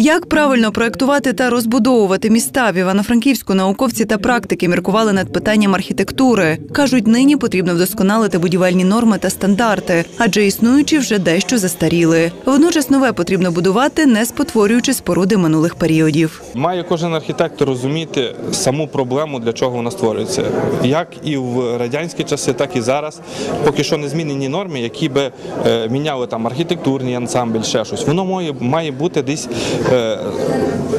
Як правильно проектувати та розбудовувати міста в Івано-Франківську науковці та практики міркували над питанням архітектури. кажуть, нині потрібно вдосконалити будівельні норми та стандарти, адже існуючі вже дещо застаріли. Водночас нове потрібно будувати, не спотворюючи споруди минулих періодів. Має кожен архітектор розуміти саму проблему, для чого вона створюється. Як і в радянські часи, так і зараз. Поки що не змінені норми, які би е, міняли там архітектурний ансамбль, ще щось. Воно має, має бути десь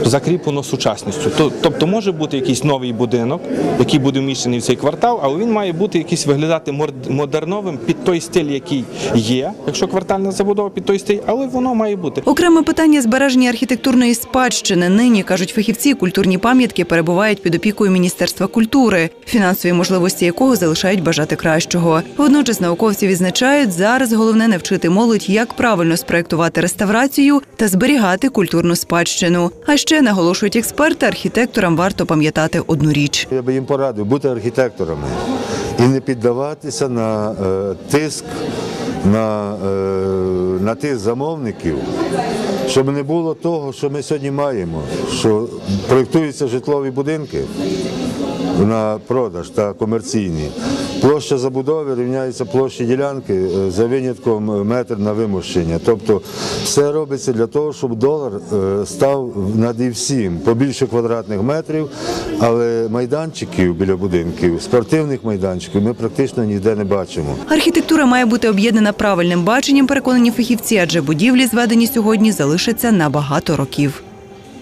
закріплено сучасністю. То- Тобто може бути якийсь новий будинок, який буде вміщений в цей квартал, але він має бути якийсь виглядати модерновим під той стиль, який є, якщо квартальна забудова під той стиль, але воно має бути. Окреме питання збереження архітектурної спадщини. Нині кажуть фахівці, культурні пам'ятки перебувають під опікою Міністерства культури, фінансові можливості якого залишають бажати кращого. Водночас науковці відзначають, зараз головне не вчити молодь, як правильно спроектувати реставрацію та зберігати культурну спадщину. А ще наголошують експерти, архітекторам варто пам'ятати одну річ. Я би їм порадив бути архітекторами і не піддаватися на е, тиск, на, е, на тиск замовників, щоб не було того, що ми сьогодні маємо, що проєктуються житлові будинки на продаж та комерційні. Площа забудови рівняється площі ділянки е, за винятком метр на вимощення. Тобто все робиться для того, щоб долар е, став над і всім побільше квадратних метрів, але майданчиків біля будинків, спортивних майданчиків ми практично ніде не бачимо. Архітектура має бути об'єднана правильним баченням, переконані фахівці, адже будівлі, зведені сьогодні, залишаться на багато років.